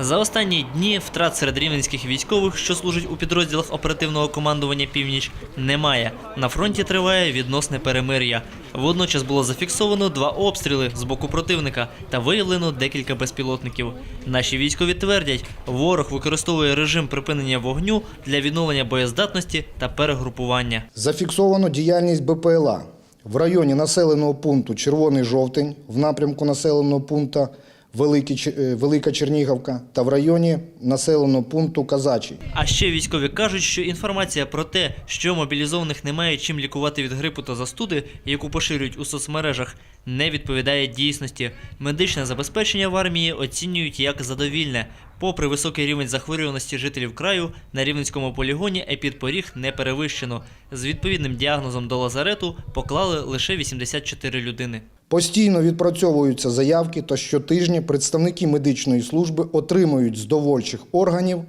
За останні дні втрат серед рівненських військових, що служать у підрозділах оперативного командування Північ, немає. На фронті триває відносне перемир'я. Водночас було зафіксовано два обстріли з боку противника та виявлено декілька безпілотників. Наші військові твердять, ворог використовує режим припинення вогню для відновлення боєздатності та перегрупування. Зафіксовано діяльність БПЛА в районі населеного пункту Червоний жовтень в напрямку населеного пункту Велика Чернігівка та в районі населеного пункту Казачий. А ще військові кажуть, що інформація про те, що мобілізованих немає чим лікувати від грипу та застуди, яку поширюють у соцмережах, не відповідає дійсності. Медичне забезпечення в армії оцінюють як задовільне. Попри високий рівень захворюваності жителів краю, на рівненському полігоні епідпоріг не перевищено. З відповідним діагнозом до лазарету поклали лише 84 людини. Постійно відпрацьовуються заявки, та щотижня представники медичної служби отримують з довольчих органів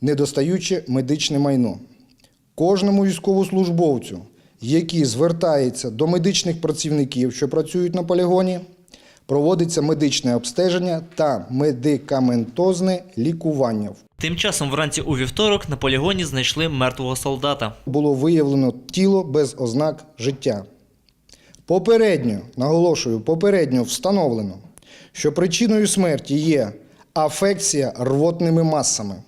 недостаюче медичне майно. Кожному військовослужбовцю, який звертається до медичних працівників, що працюють на полігоні, проводиться медичне обстеження та медикаментозне лікування. Тим часом вранці у вівторок на полігоні знайшли мертвого солдата. Було виявлено тіло без ознак життя. Попередньо, наголошую, попередньо встановлено, що причиною смерті є афекція рвотними масами.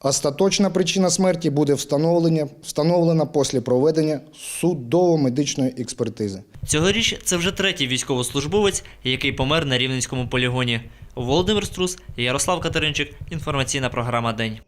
Остаточна причина смерті буде встановлення, встановлена після проведення судово-медичної експертизи. Цьогоріч це вже третій військовослужбовець, який помер на рівненському полігоні. Володимир Струс, Ярослав Катеринчик. Інформаційна програма День.